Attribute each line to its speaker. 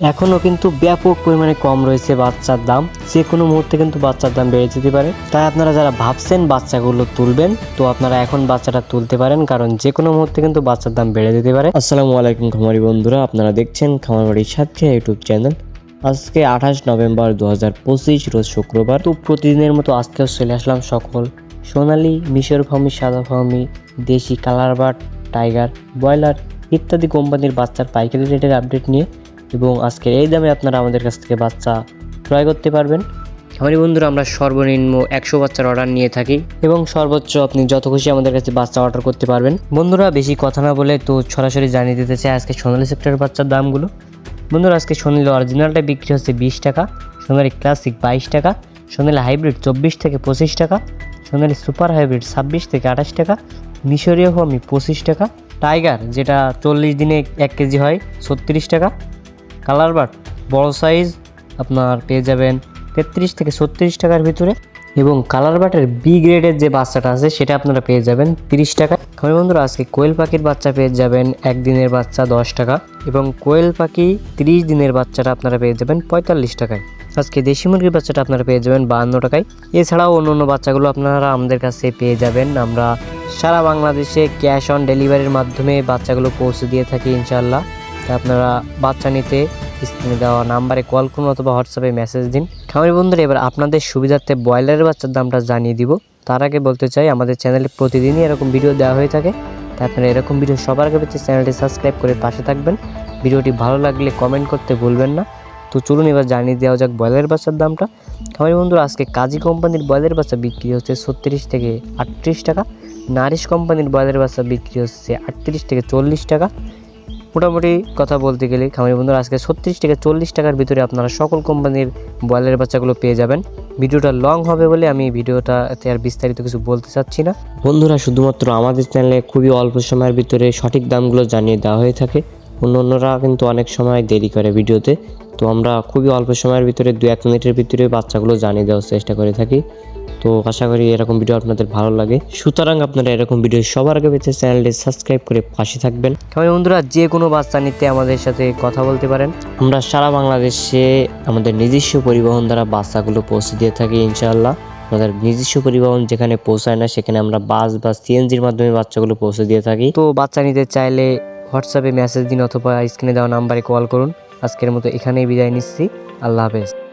Speaker 1: এখনও কিন্তু ব্যাপক পরিমাণে কম রয়েছে বাচ্চার দাম। যে কোনো মুহূর্তে কিন্তু বাচ্চার দাম বেড়ে যেতে পারে। তাই আপনারা যারা ভাবছেন বাচ্চাগুলো তুলবেন, তো আপনারা এখন বাচ্চাটা তুলতে পারেন, কারণ যে কোনো মুহূর্তে কিন্তু বাচ্চার দাম বেড়ে যেতে পারে। আসসালামু আলাইকুম খামারি বন্ধুরা, আপনারা দেখছেন খামারবাড়ির সাথে ইউটিউব চ্যানেল। আজকে আঠাশ নভেম্বর দু হাজার পঁচিশ, রোজ শুক্রবার। তো প্রতিদিনের মতো আজকেও চলে আসলাম সকল সোনালি মিশর ফার্মি সাদা ফার্মি দেশি কালার বাট টাইগার, ব্রয়লার ইত্যাদি কোম্পানির বাচ্চার পাইকারি রেটের আপডেট নিয়ে। এবং আজকের এই দামে আপনারা আমাদের কাছ থেকে বাচ্চা ক্রয় করতে পারবেন। আমারই বন্ধুরা, আমরা সর্বনিম্ন একশো বাচ্চার অর্ডার নিয়ে থাকি এবং সর্বোচ্চ আপনি যত খুশি আমাদের কাছে বাচ্চা অর্ডার করতে পারবেন। বন্ধুরা, বেশি কথা না বলে তো সরাসরি জানিয়ে দিতে চাই আজকে সোনালি সেক্টরের বাচ্চার দামগুলো। বন্ধুরা, আজকে সোনালি অরিজিনালটা বিক্রি হচ্ছে বিশ টাকা, সোনালি ক্লাসিক বাইশ টাকা, সোনালি হাইব্রিড চব্বিশ থেকে পঁচিশ টাকা, সোনালি সুপার হাইব্রিড ছাব্বিশ থেকে আঠাশ টাকা, মিশরীয় আমি পঁচিশ টাকা টাইগার যেটা চল্লিশ দিনে এক কেজি হয় ছত্রিশ টাকা কালার বাট বড় সাইজ আপনার পেয়ে যাবেন তেত্রিশ থেকে ছত্রিশ টাকার ভিতরে। এবং কালার বাটের বি গ্রেডের যে বাচ্চাটা আছে, সেটা আপনারা পেয়ে যাবেন তিরিশ টাকা। খামারি বন্ধুরা, আজকে কোয়েল পাখির বাচ্চা পেয়ে যাবেন একদিনের বাচ্চা দশ টাকা এবং কোয়েল পাখি তিরিশ দিনের বাচ্চাটা আপনারা পেয়ে যাবেন পঁয়তাল্লিশ টাকায়। আজকে দেশি মুরগির বাচ্চাটা আপনারা পেয়ে যাবেন বাহান্ন টাকায়। এছাড়াও অন্য অন্য বাচ্চাগুলো আপনারা আমাদের কাছে পেয়ে যাবেন। আমরা সারা বাংলাদেশে ক্যাশ অন ডেলিভারির মাধ্যমে বাচ্চাগুলো পৌঁছে দিয়ে থাকি ইনশাল্লাহ আপনারা বাচ্চা নিতে, স্ক্রিনে দেওয়া নাম্বারে কল করুন অথবা হোয়াটসঅ্যাপে মেসেজ দিন। খামারি বন্ধুরা, এবার আপনাদের সুবিধার্থে ব্রয়লারের বাচ্চার দামটা জানিয়ে দিব। তার আগে বলতে চাই, আমাদের চ্যানেলে প্রতিদিনই এরকম ভিডিও দেওয়া হয়ে থাকে। তাই আপনারা এরকম ভিডিও সবার আগে পেতে চ্যানেলটি সাবস্ক্রাইব করে পাশে থাকবেন। ভিডিওটি ভালো লাগলে কমেন্ট করতে ভুলবেন না। তো চলুন এবার জানিয়ে দেওয়া যাক ব্রয়লারের বাচ্চার দামটা। খামারি বন্ধুরা, আজকে কাজী কোম্পানির ব্রয়লার বাচ্চা বিক্রি হচ্ছে ছত্রিশ থেকে আটত্রিশ টাকা। নারিশ কোম্পানির ব্রয়লার বাচ্চা বিক্রি হচ্ছে আটত্রিশ থেকে চল্লিশ টাকা। মোটামুটি কথা বলতে গেলে, খামারি বন্ধুরা, আজকে ছত্রিশ থেকে চল্লিশ টাকার ভিতরে আপনারা সকল কোম্পানির ব্রয়লার বাচ্চাগুলো পেয়ে যাবেন। ভিডিওটা লং হবে বলে আমি ভিডিওটাতে আর বিস্তারিত কিছু বলতে চাচ্ছি না। বন্ধুরা, শুধুমাত্র আমাদের চ্যানেলে খুবই অল্প সময়ের ভিতরে সঠিক দামগুলো জানিয়ে দেওয়া হয়ে থাকে। অন্য অন্যরা কিন্তু অনেক সময় দেরি করে ভিডিওতে। তো আমরা খুবই অল্প সময়ের ভিতরে দু এক মিনিটের ভিতরে বাচ্চাগুলো জানিয়ে দেওয়ার চেষ্টা করে থাকি। তো আশা করি এরকম ভিডিও আপনাদের ভালো লাগে। সুতরাং আপনারা এরকম ভিডিও সবার আগে পেতে চ্যানেলটি সাবস্ক্রাইব করে পাশে থাকবেন। খামারি বন্ধুরা যে কোনো বাচ্চা নিতে আমাদের সাথে কথা বলতে পারেন। আমরা সারা বাংলাদেশে আমাদের নিজস্ব পরিবহন দ্বারা বাচ্চাগুলো পৌঁছে দিয়ে থাকি ইনশাআল্লাহ। আমাদের নিজস্ব পরিবহন যেখানে পৌঁছায় না সেখানে আমরা বাস বা সিএনজির মাধ্যমে বাচ্চাগুলো পৌঁছে দিয়ে থাকি। তো বাচ্চা নিতে চাইলে হোয়াটসঅ্যাপে মেসেজ দিন অথবা স্ক্রিনে দেওয়া নাম্বারে কল করুন। আজকের মতো এখানেই বিদায় নিচ্ছি। আল্লাহ হাফেজ।